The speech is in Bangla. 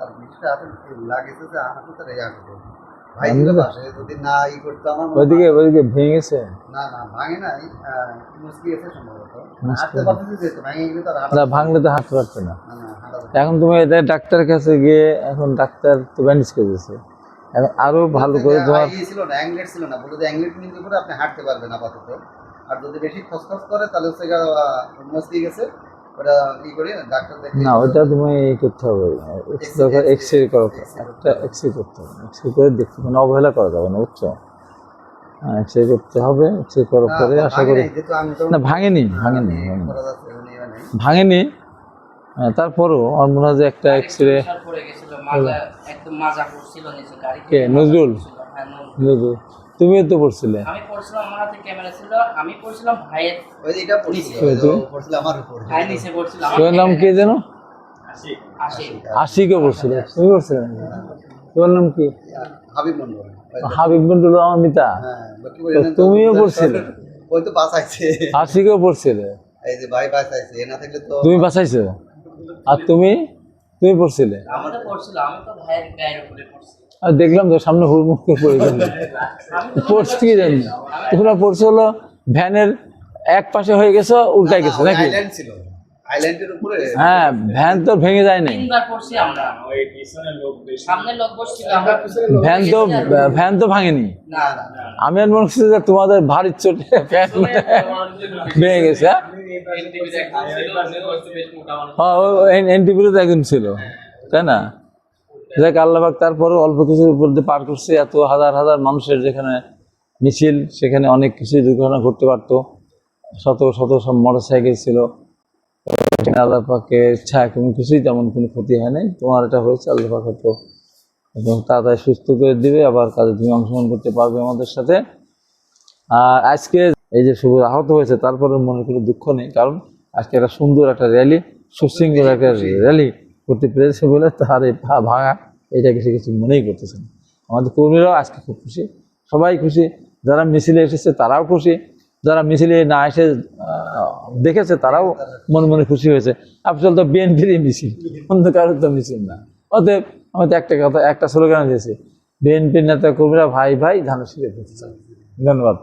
আর লাগেছে যে ভাই যদি না ই আমার ওইদিকে ওইদিকে ভেঙে গেছে না না ভাঙে নাই আহ, গেছে সম্ভবত। হাঁটতে পারতেছি যেহেতু ভেঙে গেলে তো না ভাঙলে তো হাঁটতে পারছে না। এখন তুমি এটা ডাক্তারের কাছে গিয়ে এখন ডাক্তার তো ব্যান্ডেজ করে দিয়েছে এখন আরও ভালো করে তোমার ইয়ে ছিল না অ্যাংলেট ছিল না বলে যে অ্যাংলেট নিতে করে আপনি হাঁটতে পারবেন আপাতত। আর যদি বেশি খসখস করে তাহলে হচ্ছে গিয়ে, আহ, গেছে। ওটা ই করে ডাক্তার না ওইটা তুমি ই করতে হবে। এক্স- দরকার এক্স রে করো। একটা এক্স রে করতে হবে। এক্স রে করে দেখতে মানে অবহেলা করা যাবে না বুঝছ? হ্যাঁ এক্স রে করতে হবে। এক্স রে করার পরে আশা করি না ভাঙেনি ভাঙেনি ভাঙেনি। ভাঙেনি। হ্যাঁ, তারপরও আমার মনে হয়। যে একটা এক্স রে গাড়ি কে, নজরুল? হ্যাঁ নজরুল। তুমিও তো পড়ছিলে। আমি পড়ছিলাম আমার হাতে ক্যামেরা ছিল আমি পড়ছিলাম ভাইয়ের ওই এটা পড়ছিল, ওই তো। ও পড়ছিল আমার উপর। ভাই নিচে পড়ছিল তোমার নাম কি যেন? আসে আশিকে। পড়ছিল। তুমি পড়ছিলে তোমার নাম কি? হাবিব মন্ডল। হাবিব মন্ডল আমার মিতা। হ্যাঁ, তুমিও পড়ছিলে? ওই তো বাঁচাইছে। আশিকেও পড়ছিলে? এই যে ভাই বাঁচাইছে এ না থাকলে তো তুমি বাঁচাইছো? আর তুমি? তুমি পড়ছিলে? আমি তো পড়ছিল আমি তো ভাইয়ের গায়ের উপরে পড়ছি। আর দেখলাম তো সামনে হুড়মুখ করে পড়ে গেল। পড়ছে কি জানি তোমরা পড়ছে হলো ভ্যানের এক পাশে হয়ে গেছে উল্টাই গেছে নাকি? আইল্যান্ডের উপরে হ্যাঁ ভ্যান তো ভেঙে যায় নাই। তিনবার পড়ছি আমরা। সামনে লোক বসছিল। আমরা ভ্যান তো ভ্যান তো ভাঙেনি। না না আমি আর মনে করছি যে তোমাদের ভারী চোটে ভ্যান ভেঙে গেছে হ্যাঁ? এনটিভিতে একজন ছিল। তাই না? দেখ আল্লাহবাক তারপরে অল্প কিছুর উপর দিয়ে পার করছে। এত হাজার হাজার মানুষের যেখানে মিছিল, সেখানে অনেক কিছু দুর্ঘটনা ঘটতে পারতো। শত শত সব মোটর সাইকেল ছিল। আল্লাহ পাকে ইচ্ছা কোনো কিছুই তেমন কোনো ক্ষতি হয় নাই। তোমার এটা হয়েছে আল্লাহ পাক হয়তো এবং তাড়াতাড়ি সুস্থ করে দিবে, আবার কাজে তুমি অংশগ্রহণ করতে পারবে আমাদের সাথে। আর আজকে এই যে শুভ আহত হয়েছে তারপরে মনে কোনো দুঃখ নেই। কারণ আজকে একটা সুন্দর একটা র্যালি সুশৃঙ্খল একটা র্যালি করতে পেরেছে বলে তার এই পা ভাঙা এটা কিছু কিছু মনেই করতেছে না। আমাদের কর্মীরাও আজকে খুব খুশি। সবাই খুশি। যারা মিছিলে এসেছে তারাও খুশি। যারা মিছিলে না এসে দেখেছে তারাও মনে মনে খুশি হয়েছে। আসলে তো বিএনপিরই মিছিল। অন্য কারোর তো মিছিল না। অতএব আমাদের একটা কথা, একটা স্লোগান দিয়েছে। বিএনপির নেতা কর্মীরা ভাই ভাই ধানের শিখে ধন্যবাদ।